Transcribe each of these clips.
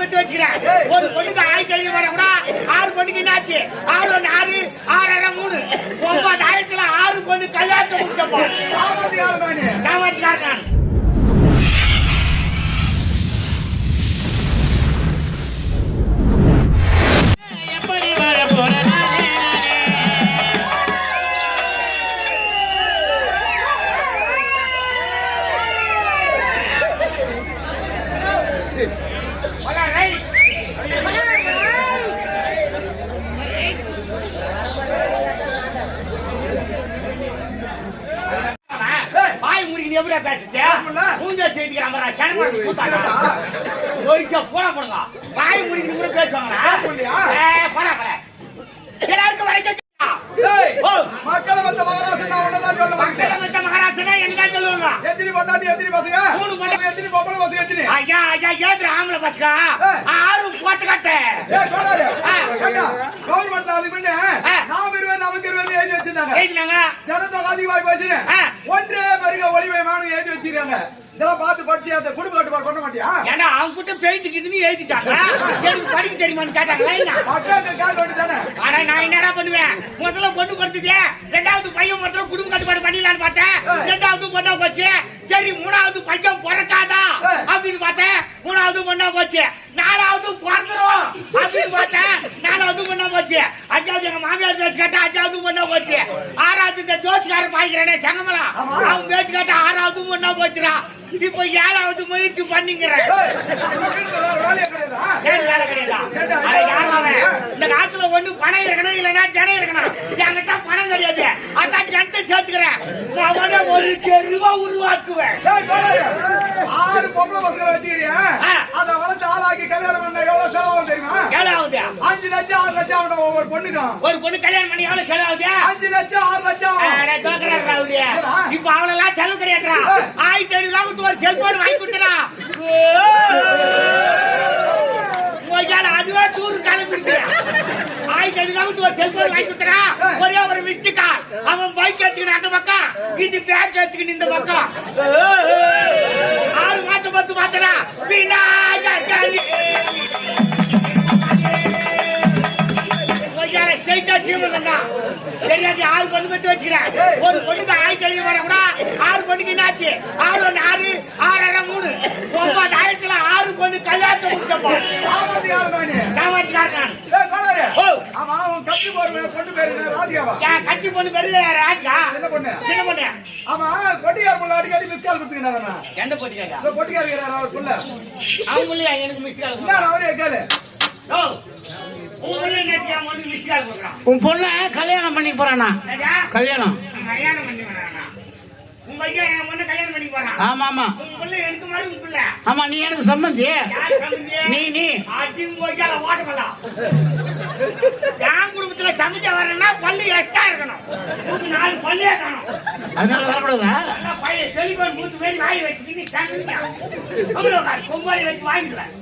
பொண்ணு வச்சுக்கிறேன். ஒரு பொண்ணுக்கு ஆயிரத்தி ஐநூறு வர கூட ஆறு பொண்ணுக்கு என்னாச்சு? ஆறு ஒண்ணு ஆறு ஆறாயிரம் மூணு. ஒன்பதாயிரத்துல ஆறு பொண்ணு கல்யாணத்தை முடிச்சப்போ. சாமர்த்தியார் நான். எப்படி வாழ போற நானே போடா, ரைட். வாய் முடிக்கிட்டு எப்படியா பேசுறது? மூஞ்ச கூத்தாடா. ஒரிசா போடா போடுங்க. வாய் முடிக்கிட்டு கூட பேசுவாங்களா? ஏய், போடா, போடா. எல்லாருக்கும் வரைக்கும் தெரியுமா? ஓ, மக்களை வந்த மகராசன் நான் ஒன்னதான் சொல்ல மாட்டேன் மக்களை மத்த மகாராஷ்டிரா என்னதான் சொல்லுவாங்க? எத்தனை பொண்டாட்டி எத்தனை பசங்க மூணு பொண்டாட்டி. எத்தனை பொம்பளை பசங்க எத்தனை ஐயா, ஐயா, ஏத்துற ஆம்பளை பசங்க. ஆறு போட்டு கட்டு. கவர்மெண்ட்ல அதுக்கு முன்ன. நாம இருபது நமக்கு எழுதி வச்சிருந்தாங்க. எழுதினாங்க. ஜனத்தொகை அதிகமாகி போச்சுன்னு ஆ. ஒன்றே பெருக ஒளிவை மானு எழுதி வச்சிருக்காங்க. இதெல்லாம் பார்த்து படிச்சு அந்த குடும்ப கட்டுப்பாடு பண்ண மாட்டியா? ஏண்டா, அவங்க கிட்ட பெயிண்ட் கிட்டுன்னு எழுதிட்டாங்க. எனக்கு படிக்க தெரியுமான்னு கேட்டாங்களா என்ன? கால் ஆனா நான் என்னடா பண்ணுவேன்? முதல்ல பொண்ணு கொடுத்ததே ரெண்டாவது பையன் மாத்திரம் குடும்ப கட்டுப்பாடு பண்ணிடலான்னு பார்த்தேன். ரெண்டாவது பொண்ணா போச்சு. சரி மூணாவது பையன் பிறக்காதா? அப்படின்னு பார்த்தேன். மூணாவது பொண்ணா போச்சு நாலாவது பிறந்துரும் அப்படின்னு பார்த்தேன் நாலாவது பொண்ணா போச்சு அஞ்சாவது எங்க மாமியார் பேச்சு கேட்டா அஞ்சாவது பொண்ணா போச்சு. ஆறாவது இந்த ஜோசிக்காரர் பாய்க்கிறேனே சங்கமலா. அவன் பேச்சு கேட்டா ஆறாவது பொண்ணா போச்சுடா. இப்போ ஏழாவது முயற்சி பண்ணிக்கிறேன் வேலை கிடையாதா? இந்த காலத்துல ஒண்ணு பணம் இருக்கணும் இல்லைன்னா ஜனம் இருக்கணும். என்கிட்ட பணம் கிடையாது. அதான் ஜனத்தை சேர்த்துக்கிறேன். நான் ஒரு தெருவா உருவாக்குவேன் ஏய், கோளாறு. ஆறு பொம்பளை பசங்களை வச்சுக்கிறியா ஆ. அதை வளர்த்து ஆளாக்கி கல்யாணம் பண்ண எவ்வளவு செலவாகும் தெரியுமா எவ்வளவு அஞ்சு லட்சம் ஒவ்வொரு பொண்ணுக்கும். ஒரு பொண்ணு கல்யாணம் பண்ணி எவ்வளவு செலவாகுது? அஞ்சு லட்சம் ஆறு லட்சம். இப்ப அவளெல்லாம் செலவு கிடையாதுடா. ஆயிரத்தி ஐநூறு ரூபாய்க்கு ஒரு செல்போன் வாங்கி கொடுத்துடா. அதுவே டூர் கிளம்பிருக்கு ஆயிரத்தி ஐநூறு ரூபாய்க்கு ஒரு செல்போன் வாங்கி கொடுத்துடா. ஒரே ஒரு மிஸ்டு கால் அவன் பைக் எடுத்துக்கிட்டு அந்த பக்கம் இது பேக் எடுத்துக்கிட்டு இந்த பக்கம். ஆறு மாசம் பத்து மாத்தடா விநாயகர் தெரியாது ஆறு பொண்ணு பத்தி வச்சுக்கிறேன். ஒரு பொண்ணுக்கு ஆயிரத்தி ஐநூறு வர கூட ஆறு பொண்ணுக்கு என்னாச்சு? ஆறு ஒன்று ஆறு ஆறாயிரம் மூணு. ஒன்பதாயிரத்துல ஆறு பொண்ணு கல்யாணத்தை முடிச்சப்போ. அவன் கட்சி பொண்ணு பேரு என்ன? ராஜா. என்ன பொண்ணு? சின்ன பொண்ணு. ஆமா, கொட்டியார் புள்ள அடிக்கடி miss call கொடுத்துக்கிட்டாராமா? எந்த கொட்டியார் இருக்கிறாரா அவர் புள்ள? அவங்க எனக்கு மிஸ் கால் அவரே கேளு. உன் பொண்ண கல்யாணம் பண்ணி போறானா? கல்யாணம். ஆமா ஆமா பிள்ளை பிள்ளை. ஆமா நீ எனக்கு சம்பந்தி? நீ நீ. என் குடும்பத்துல சமைச்ச வரேன்னா பல்லு எக்ஸ்ட்ரா இருக்கணும். நாலு பல்லே காணும். அதனால வரக்கூடாதா? டெலிபோன் வாய் வச்சுக்கிட்டு பொங்கலை வச்சு வாங்கிடுவேன்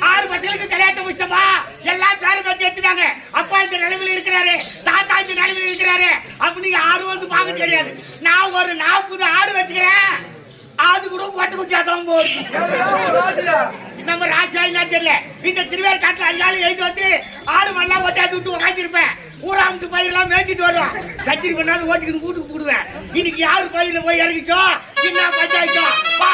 ஆறு பசங்களுக்கு கல்யாணத்தை முடிச்சப்பா எல்லாம் பேரை பத்தி எடுத்துட்டாங்க. அப்பா இந்த நிலைமையில இருக்கிறாரு. தாத்தா இந்த நிலைமையில இருக்கிறாரு. அப்படின்னு யாரும் வந்து பார்க்க தெரியாது. நான் ஒரு நாற்பது ஆடு வச்சுக்கிறேன். ஆடு கூட போட்டு குட்டியாதான் போகுது. நம்ம ராசியா என்ன தெரியல. இந்த திருவேல் காட்டுல அதிகாலை எழுதி வந்து ஆடு மல்லாம் ஓட்டாந்து விட்டு உட்காந்துருப்பேன் ஊராமுட்டு பயிரெல்லாம் மேய்ச்சிட்டு வருவான். சத்திரி பண்ணாது ஓட்டிக்கிட்டு வீட்டுக்கு போடுவேன் இன்னைக்கு யாரு பயிரில் போய் இறங்கிச்சோ? சின்ன வா.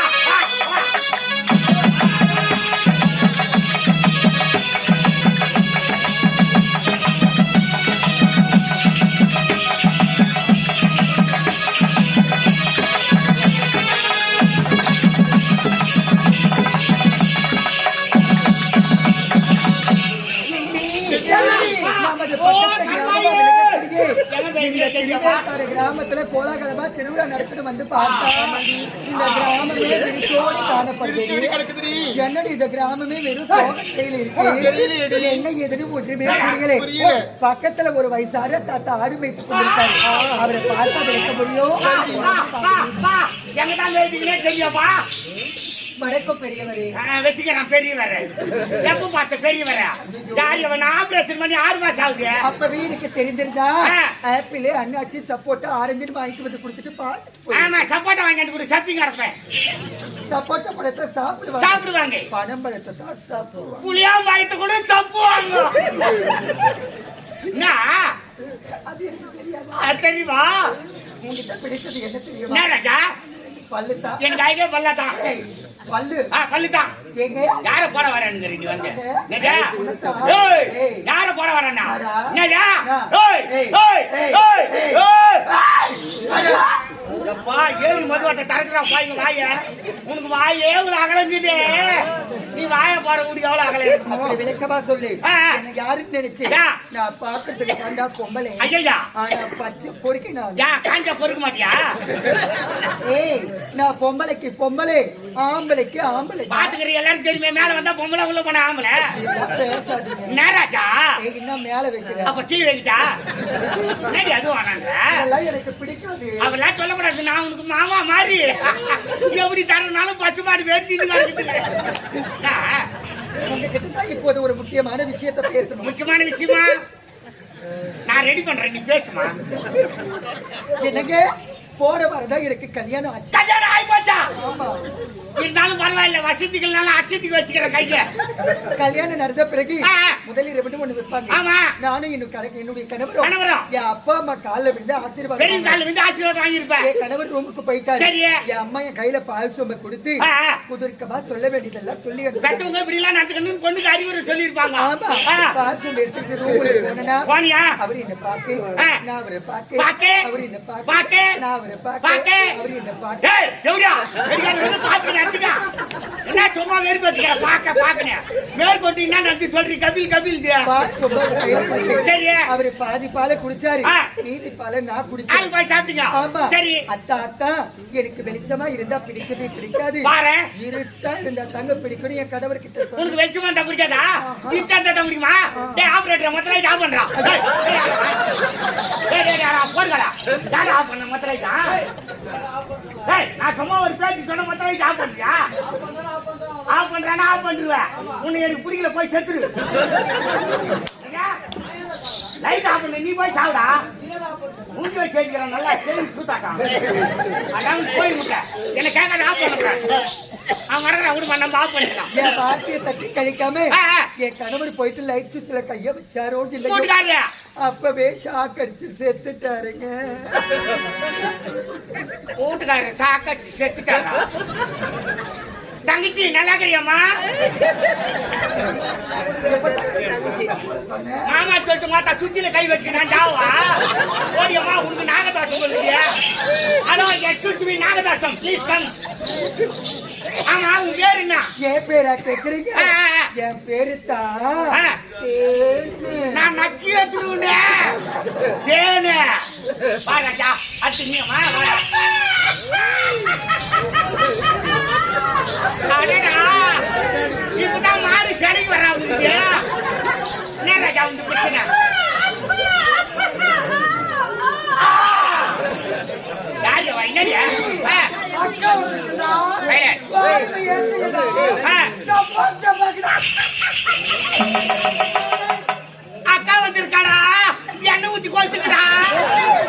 நமது ஓ, பக்கத்து கண்மாயே! கிராமம் விளக்கக்கூடிய என்ன பையன் இந்த தெரியுமாப்பா? திருவேற்காடு கிராமத்துல கோலாகலமா திருவிழா நடத்திட்டு வந்து பார்த்தா இந்த கிராமமே வெறிச்சோடி காணப்படுகிறது என்னடி இந்த கிராமமே வெறும் சோகத்தையில இருக்கு? என்ன எதுன்னு ஒன்றுமே புரியல. பக்கத்துல ஒரு வயசான தாத்தா ஆடு மேய்த்து கொண்டிருக்காரு. அவரை பார்த்தா விளக்க முடியும்? வணக்கம் பெரியவரே. வச்சுக்கிறேன் பெரியவர. எப்ப பார்த்த பெரியவர? யார் இவன் ஆபரேஷன் பண்ணி ஆறு மாசம் ஆகுது. அப்பவே எனக்கு தெரிஞ்சிருந்தா. ஆப்பிள் அண்ணாச்சி சப்போட்டா ஆரஞ்சுன்னு வாங்கிட்டு வந்து கொடுத்துட்டு பாத்து ஆமா சப்போட்டா வாங்கி கொடு சப்பி கிடப்பேன். சப்போட்டா பழத்தை சாப்பிடுவாங்க. சாப்பிடுவாங்க. பனம் பழத்தை தான் சாப்பிடுவாங்க. புளியா கூட சப்புவாங்க. என்ன? தெரியுமா? உங்ககிட்ட பிடிச்சது என்ன தெரியுமா? என்ன ராஜா? பல்லு தான் என் கைக்கே பல்லதான் பல்லு. ஆ பல்லுதான் எங்க? யார போட வரேன்னு நீ வந்து? என்னடா? ஏய். யார போட வரேன்னா? என்னடா? ஏய் ஏய். ஏய் ஏய். எப்பா ஏழு மதுவட்ட தரக்குறா பாய்ங்க வாய? உனக்கு வாய் எவ்வளவு அகலங்குது நீ வாய பாரு உனக்கு எவ்வளவு அகல அப்படி விளக்கமா சொல்லு. என்ன யாருன்னு நினைச்சு. நான் பாக்கிறதுக்கு கண்டா பொம்பளை. ஐயா ஆனா பச்சை பொறுக்கி நான். காஞ்சா பொறுக்க மாட்டியா? ஏய் நான் பொம்பளைக்கு பொம்பளை ஆம்பளைக்கு ஆம்பளை. பாத்துக்கிற எல்லாரும் தெரியுமே மேல வந்தா பொம்பளை உள்ள போன ஆம்பளை. நேராச்சா? இன்னும் மேல வைக்கிறேன் அப்ப டீ வைக்கிட்டா? என்னடி அதுவும் வேணாங்க அதெல்லாம் எனக்கு பிடிக்காது. அவெல்லாம் சொல்லக்கூடாது நான் உனக்கு மாமா மாதிரி. எப்படி தரனாலும் பசுமாடு வேட்டிட்டு கிடக்குது இப்போது ஒரு முக்கியமான விஷயத்தை பேசணும். முக்கியமான விஷயமா? நான் ரெடி பண்றேன் நீ பேசுமா? என்னங்க? போற வரதான் எனக்கு கல்யாணம் ஆச்சு கல்யாணம் ஆகி போச்சா ஆமா இருந்தாலும் பரவாயில்ல வசதிகள்னால அச்சத்துக்கு வச்சுக்கிற கைய கல்யாணம் நடந்த பிறகு ஆ. முதலில் ரெண்டு ஒண்ணு வைப்பாங்க ஆமா. நானும் இன்னும் கணக்கு என்னுடைய கணவரும் கணவரும். என் அப்பா அம்மா கால்ல விழுந்து பெரிய ஆசீர்வாதம் கால வந்து ஆசீர்வாதம் வாங்கியிருப்பேன் என் கணவர் ரூமுக்கு போயிட்டாரு சரி. என் அம்மா என் கையில பால் சோம்ப கொடுத்து. குதிர்க்கமா சொல்ல வேண்டியதெல்லாம் சொல்லி இப்படி எல்லாம் நடத்துக்கணும்னு பொண்ணுக்கு அறிவுரை சொல்லியிருப்பாங்க ஆமா ஆ. பால் சோம்ப எடுத்துட்டு ரூமுல போனா போனியா அவர் என்ன பாக்கு ஆ. நான் அவரை பாக்கு பாக்கு. அவர் என்ன பாக்கு பாக்கு. நான் என்ன சும்மா வச்சுக்கிற? பாக்க பாக்கனே. மேற்கொண்டு என்ன நடத்தி சொல்றீ கபில் கபில் பால் சரி. அவரு பாதி பாலை குடிச்சாரு. மீதி பாலை நான் குடிச்சேன். போய் சாப்பிட்டீங்க. ஆமா. சரி. அத்தா அத்தா எனக்கு வெளிச்சமா இருந்தா பிடிக்கவே பிடிக்காது. பாரு. இருட்டா இருந்தா தாங்க பிடிக்கணும் என் கணவர் கிட்ட. உனக்கு வெளிச்சமா இருந்தா பிடிக்காதா? இத்தா தட்ட முடியுமா டேய் ஆபரேட்டர் மொத்த லைட் ஆஃப் பண்றா டேய் டேய் டேய் யாரா போடுங்கடா யாரா ஆஃப் பண்ண மொத்த லைட்டா நான் சும்மா ஒரு பேச்சு சொன்ன மொத்த லைட் ஆஃப் பண்றியா? ஆஃப் பண்றானா ஆஃப் பண்ணிடுவேன் உன்னை எனக்கு பிடிக்கல போய் செத்துரு. லைட் ஆஃப் பண்ண நீ போய் சாவுடா. மூஞ்சி வச்சு வச்சுக்கிறேன் நல்லா செய்தி சூத்தாக்கா அதான் போய் முட்டை. என்ன கேட்க ஆஃப் பண்ணுறேன் அவன் நடக்கிற விடுமா நம்ம ஆஃப் பண்ணிடலாம் என் கழிக்காம. என் கணவர் போயிட்டு லைட் சுவிட்ச்ல கைய வச்சாரோ கூட்டுக்காரு அப்பவே ஷாக் அடிச்சு செத்துட்டாருங்க கூட்டுக்காரு சாக்கச்சு செத்துட்டாரா தங்கச்சி நல்லா இருக்கிறியம்மா. மாமா சொல்லிட்டு மாத்தா சுத்தில கை வச்சுக்க நான் ஜாவா? ஓடியம்மா உனக்கு நாகதாசம் சொல்லுறியா? Hello excuse me நாகதாசம் please come ஆமா உன் பேர் என்ன? என் பேரா கேக்குறீங்க. என் பேரு தான். நான் நக்கி எடுத்துருவனே தேனு. வா ராஜா அத்து வா அடடா இப்பதான் சடைக்கு வரா உங்களுக்கு என்ன ராஜா உங்க பிரச்சனை அக்கா வந்துருக்குடா. எண்ணெய் ஊத்தி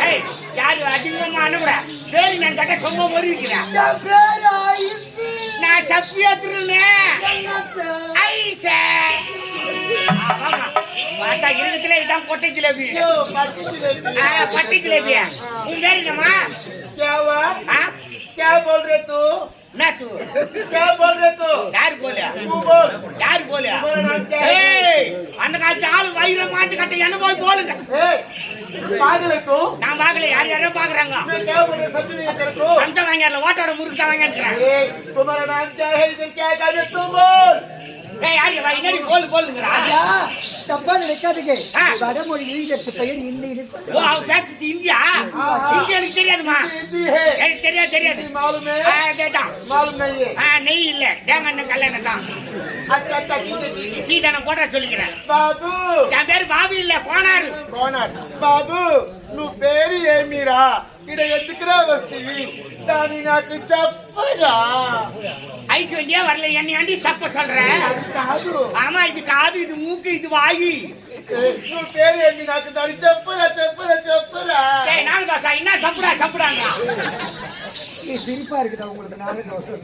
ஏய் யாரு அதிகமா அனுப்புற. சரி நான் கட்ட சொம்ப ஐசு. நான் சப்பி? ஐசே பார்த்தா இருக்கிற இதான் கொட்டை ஜிலேபி ஆ, பட்டி ஜிலேபி உன் பேர் என்னம்மா क्या हुआ ஆ? क्या बोल रहे तू என்ன தூ क्या बोल रहे तू யாரு போலியா तू बोल பாகலைக்கும் நான் பாகல யார் யாரோ பாக்குறாங்க சஞ்ச வாங்கிடல ஓட்டோட முறுக்கு தான் வாங்கிட்டு யாரு என்னடி கோல் கோலுங்கிறா தப்பா நினைக்காதுங்க. வடமொழியில் இதற்கு பெயர் இந்தின்னு பேசுறது இந்தியா? இந்தியா எனக்கு தெரியாதுமா? எனக்கு தெரியாது தெரியாது. நெய் இல்ல. தேங்காய் கல்யாணம் தான். நீ தான போட்டா சொல்லிக்கிறேன். பாபு. என் பேர் பாபு இல்ல போனாரு போனார் பாபு நு பேரு ஏமிரா. ஐஸ்வர்யா வரல என்னையாண்டி சப்ப சொல்ற? ஆமா இது காது இது மூக்கு இது வாயி. பேரு எங்க நாக்கு தாடி செப்பரா செப்பரா செப்பரா என்ன சப்புடா சப்புடாங்க? சிரிப்பா இருக்குதா உங்களுக்கு நானே தோசை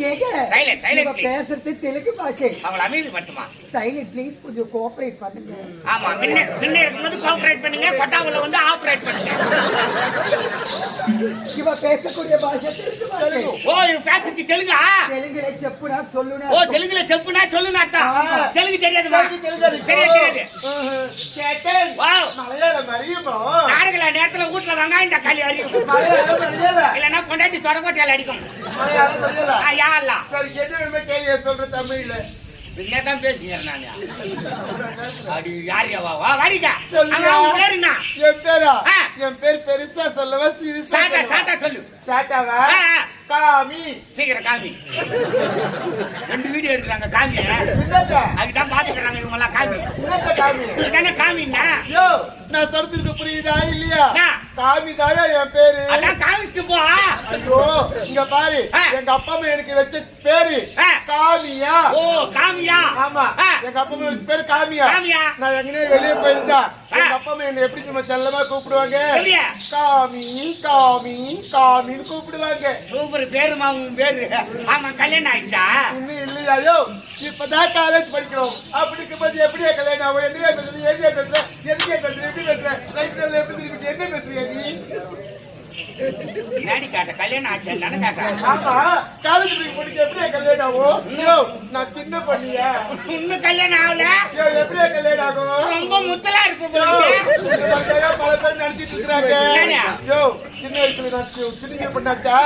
சைலண்ட் சைலண்ட் பேசுறது தெலுங்கு பாஷை. அவங்கள அமைதி மட்டுமா சைலண்ட் ப்ளீஸ் கொஞ்சம் கோஆபரேட் பண்ணுங்க. ஆமா முன்ன முன்ன இருக்கும்போது பண்ணுங்க கொட்டாவுல வந்து ஆபரேட் பண்ணுங்க. இவ பேசக்கூடிய ஓ இவ பேசுறது தெலுங்கா? தெலுங்குல செப்புடா சொல்லுடா ஓ தெலுங்குல செப்புடா சொல்லுடா தெலுங்கு தெரியாது தெரியாது. தெரியாது கேட்டன். வாவ் மலையாளம் அறியுமா நாடுகள நேரத்துல வீட்ல வெங்காயம் தக்காளி அறியும் மலையாளம் அறியல இல்லனா கொண்டாட்டி அடிக்கும். அல்லா சரி என்ன வேணுமே கேள்வி சொல்ற தமிழ்ல. என்னதான் பேசுகிறேன் நானு. அடி யார் வாடிக்கா. சொல்லுங்க. அவன் அவன் பேரு என்ன? என் பேரா. என் பேர் பெருசா சொல்லவா சாட்டா? சாட்டா சொல்லு. சாட்டாவா. காமி. சீக்கிரம் காமி. ரெண்டு வீடியோ எடுக்கிறாங்க காமி. அதுதான் பாத்துக்கிறாங்க இவங்க எல்லாம் காமி காமி? இதானே காமின்னா? நான் சொல்றதுக்கு புரியுதா இல்லையா? காமி தாயா என் பேரு? அதான் காமிச்சிட்டு போ. ஐயோ இங்க பாரு. எங்க அப்பா அம்மா எனக்கு வச்ச பேரு. காமியா. ஓ காமியா. ஆமா. எங்க அப்பா அம்மா பேரு காமியா. காமியா. நான் எங்கனே வெளியே போயிருந்தா. எங்க அப்பா அம்மா என்ன எப்படி நம்ம செல்லமா கூப்பிடுவாங்க? காமி காமி காமின்னு கூப்பிடுவாங்க. சூப்பர் பேருமா உன் பேரு? ஆமா கல்யாணம் ஆயிடுச்சா? இன்னும் இல்லையாயோ இப்பதான் காலேஜ் படிக்கிறோம். அப்படி இருக்கும்போது எப்படியா கல்யாணம் ஆகும்? என்ன பேசுறது எங்க பேசுற எங்க பேசுற எப்படி பேசுற லைஃப்ல எப்படி திருப்பி என்ன பேசுறியா நீ முன்னாடி காட்ட கல்யாணம் ஆச்சு தானே காட்ட ஆமா காலேஜ் படிக்க எப்படியா கல்யாணம் ஆகும்? நான் சின்ன பண்ணியா இன்னும் கல்யாணம் ஆகல? எப்படியா கல்யாணம் ஆகும்? ரொம்ப முத்தலா யோ, போல பேர் நடத்திட்டு இருக்கிறாங்க? யோ சின்ன வயசுல நான் சின்ன பண்ணாச்சா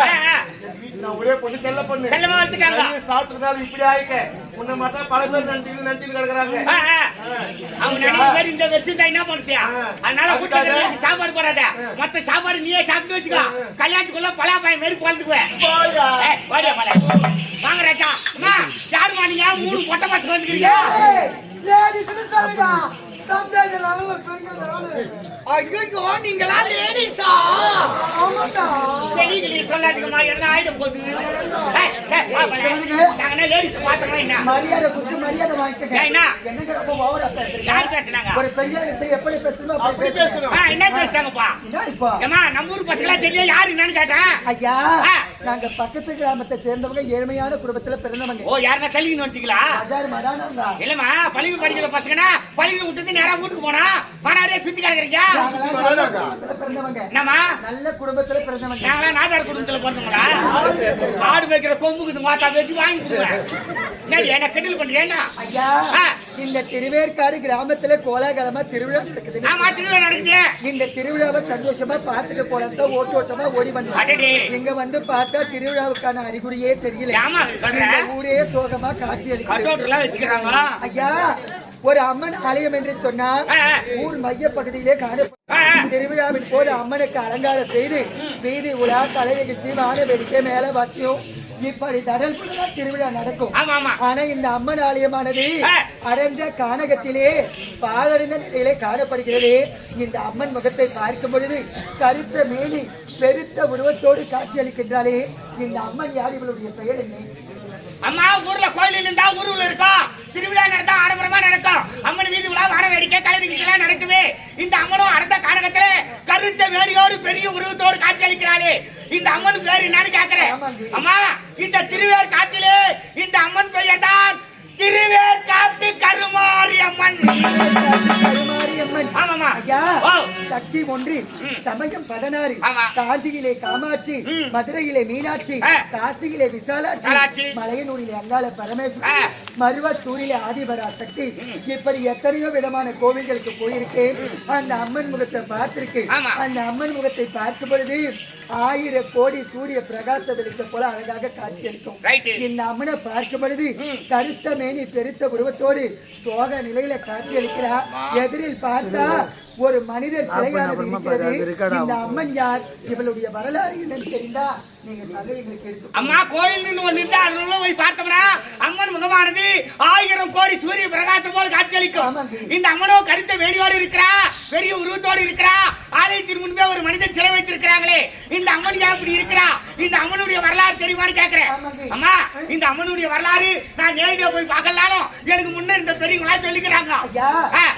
நான் ஒரே பொண்ணு செல்ல பொண்ணு. செல்லமா வளர்த்துட்டாங்க. நிறைய சாப்பிட்டதுனால இப்படி ஆயிட்டேன் உன்னை மட்டும் பல பேர் நினைச்சு நினைச்சிட்டு கிடக்குறாங்க ஆ, ஆ. அவங்க நினைக்கிற மாதிரி இந்த வச்சிருந்தா என்ன பண்ணுத்தியா ஆ. அதனால வீட்டுல சாப்பாடு போடாத மத்த சாப்பாடு நீயே சாப்பிட்டு வச்சுக்கோ. கல்யாணத்துக்குள்ள பலாப்பாயம் மாரி குழந்துக்குவேன் வாங்க ராஜா. யாருமா நீங்க? மூணு பொட்டை பசங்க வந்துக்கிறீங்க. ஐயோ நீங்களா லேடிஸா? ஆமாடா வெளியே சொல்லாதீங்கம்மா என்ன ஆயிட போகுது. நாங்க என்ன லேடிஸ் பாத்துக்கலாம் என்ன? மரியாதை கொடுத்து மரியாதை வாங்கிக்கங்க. ஏய், என்ன? என்னங்க ரொம்ப ஓவரா பேசுறீங்க? யார் பேசுனாங்க? ஒரு பெண்ணியத்தை எப்படி பேசணுமோ அப்படி அப்படி பேசணும் பேசணும். ஆ, என்ன பேசுறாங்கப்பா? என்ன இப்போ? ஏமா நம்ம ஊர் பசங்களா தெரியும் யாரு என்னன்னு கேட்டேன் ஐயா. நாங்க பக்கத்து கிராமத்தை சேர்ந்தவங்க ஏழ்மையான குடும்பத்துல பிறந்தவங்க. ஓ யாருன்னா தள்ளின்னு வந்துட்டீங்களா அதாரு இல்லம்மா பள்ளிக்கு படிக்கிற பசங்கன்னா பள்ளிக்கு விட்டு நேரா வீட்டுக்கு போனா பணாரே சுத்தி கிடக்குறீங்க? நல்ல குடும்பத்துல பிறந்தவங்க நல்ல குடும்பத்துல பிறந்தவங்க நாங்களாம் நாதார் குடும்பத்துல பிறந்தோங்களா ஆடு வைக்கிற கொம்புக்கு மாத்தா வச்சு வாங்கி என்ன கெட்டில் ஐயா. இந்த திருவேற்காடு கிராமத்துல கோலாகலமா திருவிழா நடக்குது ஆமா திருவிழா நடக்குது. இந்த திருவிழாவை சந்தோஷமா பார்த்துட்டு போலாம் ஓட்டு ஓட்டமா ஓடி. வந்தோம். இங்க வந்து பார்த்தா திருவிழாவுக்கான அறிகுறியே தெரியல. ஊரே சோகமா காட்சி வச்சுக்கிறாங்க ஐயா ஒரு அம்மன் ஆலயம் என்று சொன்னால். ஊர் மைய பகுதியிலே. காணப்படும் திருவிழாவின் போது அம்மனுக்கு அலங்காரம் செய்து வீதி உலா கலை நிகழ்ச்சி வான வேடிக்கை மேல வாத்தியம் இப்படி தடல் திருவிழா நடக்கும். ஆனா இந்த அம்மன் ஆலயமானது. அடர்ந்த கானகத்திலே பாழடைந்த நிலையிலே காணப்படுகிறது. இந்த அம்மன் முகத்தை பார்க்கும் பொழுது கருத்த மேனி பெருத்த உருவத்தோடு காட்சியளிக்கின்றாலே இந்த அம்மன் யார்? இவளுடைய பெயர் என்ன? அம்மா ஊர்ல கோயில் இருந்தா ஊருல இருக்கும். திருவிழா நடந்தா ஆடம்பரமா நடக்கும். அம்மன் வீதி விழா வான வேடிக்கை கலை நிகழ்ச்சியெல்லாம் நடக்குது இந்த அம்மனும் அடுத்த காலகத்துல கருத்த வேடியோடு பெரிய உருவத்தோடு காட்சி அளிக்கிறாளே இந்த அம்மன் பேர் என்னன்னு கேக்குறேன். அம்மா இந்த திருவேர் காட்டிலே இந்த அம்மன் பெயர் தான் திருவேர் காட்டு கருமாரி அம்மன் கருமாரி அம்மன் ஆமாமா ஐயா. சக்தி ஒன்று ம். சமயம் பதினாறு. காஞ்சியிலே காமாட்சி. மதுரையிலே மீனாட்சி. காசியிலே விசாலாட்சி. மலையனூரிலே அங்காள பரமேஸ்வரி. மருவத்தூரிலே ஆதிபரா சக்தி இப்படி எத்தனையோ விதமான கோவில்களுக்கு போயிருக்கேன் அந்த அம்மன் முகத்தை பார்த்திருக்கேன். அந்த அம்மன் முகத்தை பார்க்கும் பொழுது ஆயிரம் கோடி சூரிய பிரகாச வெளிச்சம் போல அழகாக காட்சி Right. இந்த அம்மனை பார்க்கும் பொழுது கருத்த மேனி பெருத்த உருவத்தோடு சோக நிலையில காட்சி அளிக்கிறார் எதிரில் பார்த்தா ஒரு மனிதர் சிலையானது இருக்கிறது. இந்த அம்மன் யார்? இவளுடைய வரலாறு என்னன்னு தெரிந்தா நீங்க கதை எங்களுக்கு எடுத்து அம்மா கோயில் இருந்தா அதுல போய் பார்த்தோம்னா அம்மன் முகமானது ஆயிரம் கோடி சூரிய பிரகாசம் போல் காட்சியளிக்கும். இந்த அம்மனோ கருத்த வேடியோடு இருக்கிறா பெரிய உருவத்தோடு இருக்கிறா ஆலயத்தின் முன்பே ஒரு மனிதன் சிலை வைத்திருக்கிறாங்களே. இந்த அம்மன் ஏன் இப்படி இருக்கிறா? இந்த அம்மனுடைய வரலாறு தெரியுமான்னு கேக்குறேன் ஆமாங்க. அம்மா இந்த அம்மனுடைய வரலாறு நான் நேரடியா போய் பார்க்கலாலும் எனக்கு முன்ன இந்த பெரியவங்களா சொல்லிக்கிறாங்க.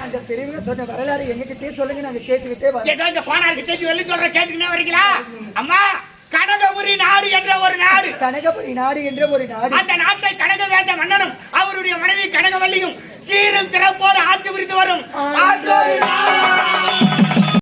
அந்த பெரியவங்க சொன்ன வரலாறு எங்ககிட்டே சொல்லுங்க நாங்க வரோம் ஏதோ இந்த போனாருக்கு தேடி வெள்ளி சொல்ற கேட்டுக்கினா வரீங்களா? அம்மா கனகபுரி நாடு என்ற ஒரு நாடு. கனகபுரி நாடு என்ற ஒரு நாடு. அந்த நாட்டை கனகவேந்த மன்னனும் அவருடைய மனைவி கனகவல்லியும் சீரும் சிறப்போடு ஆட்சி புரிந்து வரும்.